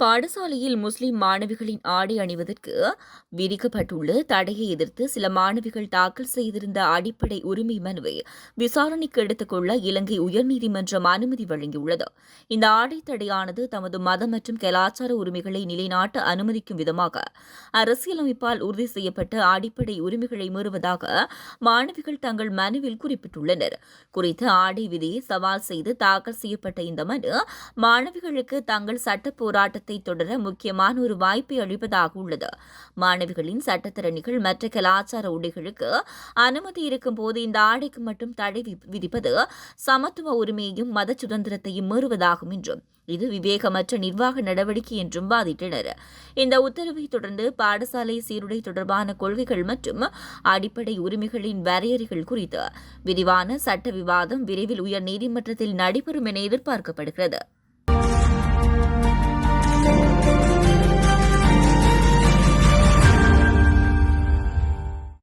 பாடசாலையில் முஸ்லிம் மாணவிகளின் ஆடை அணிவதற்கு விதிக்கப்பட்டுள்ள தடையை எதிர்த்து சில மாணவிகள் தாக்கல் செய்திருந்த அடிப்படை உரிமை மனுவை விசாரணைக்கு எடுத்துக் கொள்ள இலங்கை உயர்நீதிமன்றம் அனுமதி வழங்கியுள்ளது. இந்த ஆடை தடையானது தமது மதம் மற்றும் கலாச்சார உரிமைகளை நிலைநாட்ட அனுமதிக்கும் விதமாக அரசியலமைப்பால் உறுதி செய்யப்பட்ட அடிப்படை உரிமைகளை மீறுவதாக மாணவிகள் தங்கள் மனுவில் குறிப்பிட்டுள்ளனர். குறித்த ஆடை விதியை சவால் செய்து தாக்கல் செய்யப்பட்ட இந்த மனு மாணவிகளுக்கு தங்கள் சட்ட போராட்டத்தை போராட்டத்தை தொடர முக்கியமான ஒரு வாய்ப்பை அளிப்பதாக உள்ளது. மாணவிகளின் சட்டத்திறனிகள் மற்ற கலாச்சார உடைகளுக்கு அனுமதி இருக்கும் போது இந்த ஆடைக்கு மட்டும் தடை விதிப்பது சமத்துவ உரிமையையும் மத சுதந்திரத்தையும் மீறுவதாகும் என்றும் இது விவேகமற்ற நிர்வாக நடவடிக்கை என்றும் வாதிட்டனர். இந்த உத்தரவை தொடர்ந்து பாடசாலை சீருடை தொடர்பான கொள்கைகள் மற்றும் அடிப்படை உரிமைகளின் வரையறைகள் குறித்து விரிவான சட்ட விவாதம் விரைவில் உயர் நீதிமன்றத்தில் நடைபெறும் என எதிர்பார்க்கப்படுகிறது.